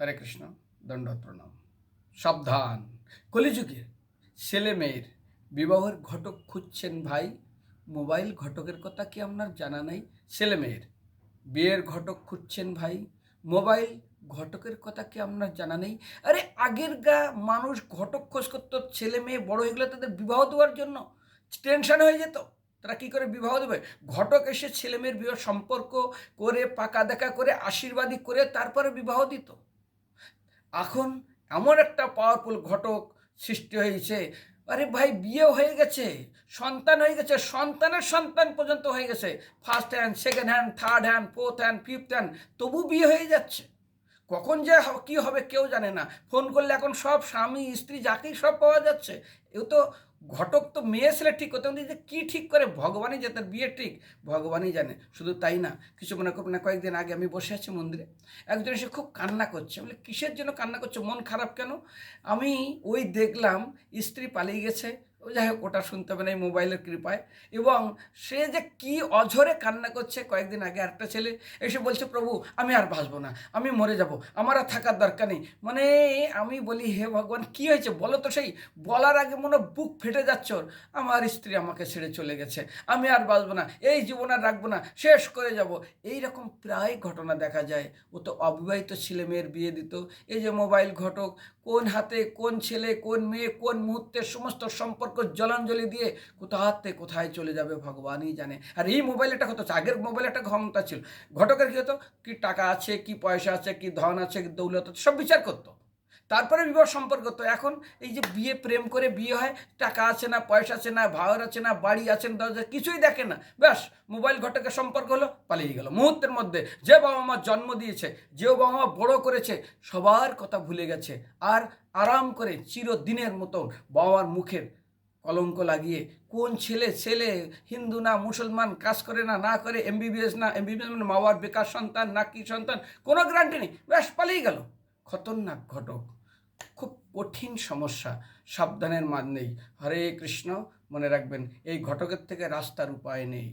হরে কৃষ্ণ দণ্ডবত প্রণাম সাবধান। কলিযুগে ছেলে মেয়ের বিবাহের ঘটক খুঁজছেন ভাই। মোবাইল ঘটকের কথা কি আপনার জানা নাই? ছেলে মেয়ের বিয়ের ঘটক খুঁজছেন ভাই। মোবাইল ঘটকের কথা কি আপনার জানা নেই? আরে আগের গা মানুষ ঘটক খোঁজ করতো, ছেলে মেয়ে বড় হয়ে গেলে তাদের বিবাহ দেওয়ার জন্য। টেনশন হয়ে যেত। তারা কী করে বিবাহ দেবে? ঘটক এসে ছেলে মেয়ের বিবাহ সম্পর্ক করে, পাকা দেখা করে আশীর্বাদী করে, তারপরে বিবাহ দিত। এখন এমন একটা পাওয়ারফুল ঘটক সৃষ্টি হয়েছে, আরে ভাই বিয়ে হয়ে গেছে, সন্তান হয়ে গেছে, সন্তানের সন্তান পর্যন্ত হয়ে গেছে first hand second hand third hand fourth hand fifth hand তবু বিয়ে হয়ে যাচ্ছে। কখন যে কি হবে কেউ জানে না। ফোন করলে এখন সব স্বামী, স্ত্রী, যাকেই সব পাওয়া যাচ্ছে, এও তো ঘটক তো মেয়ে ছেলে ঠিক করতে যে কী ঠিক করে? ভগবানই যে তার বিয়ে ঠিক, ভগবানই জানে। শুধু তাই না, কিছু মনে করবেন না, কয়েকদিন আগে আমি বসে আছি মন্দিরে। একজন এসে খুব কান্না করছে। বলে, কিসের জন্য কান্না করছে? মন খারাপ কেন? আমি ওই দেখলাম, স্ত্রী পালিয়ে গেছে। ও যাই হোক, ওটা শুনতে হবে না, এই মোবাইলের কৃপায়। এবং সে যে কি অঝরে কান্না করছে কয়েকদিন আগে একটা ছেলে এসে বলছে, প্রভু, আমি আর বাঁচবো না, আমি মরে যাব, আমার আর থাকার দরকার নেই। মানে আমি বলি, হে ভগবান, কি হয়েছে? বলো তো সেই, বলার আগে মনে বুক ফেটে যাচ্ছে আমার স্ত্রী আমাকে ছেড়ে চলে গেছে, আমি আর বাঁচবো না, এই জীবন আর রাখব না, শেষ করে যাব। এই রকম প্রায় ঘটনা দেখা যায়। ও তো অবিবাহিত ছেলে মেয়ের বিয়ে দিত। এই যে মোবাইল ঘটক, কোন হাতে কোন ছেলে, কোন মেয়ে, কোন মুহূর্তে সমস্ত সম্পর্ক জলাঞ্জলি দিয়ে কোথাতে কোথায় চলে যাবে ভগবানই জানে। আর এই মোবাইল একটা হতো, আগের মোবাইল একটা ক্ষমতা ছিল। ঘটকের কী হতো? কি টাকা আছে, কি পয়সা আছে, কি ধন আছে, কি দৌলত আছে, সব বিচার করতো। তারপরে বিবাহ সম্পর্ক তো এখন এই যে বিয়ে প্রেম করে বিয়ে হয়, টাকা আছে না, পয়সা আছে না ভাওয়ার আছে না, বাড়ি আছে না, দরজা, কিছুই দেখে না। ব্যাস মোবাইল ঘটকের সম্পর্ক হলো, পালিয়ে গেল। মুহূর্তের মধ্যে যে বাবা মা জন্ম দিয়েছে, যে বাবা মা বড় করেছে, সবার কথা ভুলে গেছে। আর আরাম করে চিরদিনের মতো বাবার মুখের কলঙ্ক লাগিয়ে, কোন ছেলে ছেলে, হিন্দু না মুসলমান, কাজ করে না না করে এমবিবিএস না এমবিবিএস মানে মা বাবার বেকার সন্তান, না কি সন্তান, কোনো গ্যারান্টি নেই, ব্যাস পালিয়ে গেল। খতরনাক ঘটক, খুব কঠিন সমস্যা, সাবধানের মান নেই। হরে কৃষ্ণ, মনে রাখবেন, এই ঘটকের থেকে রাস্তার উপায় নেই।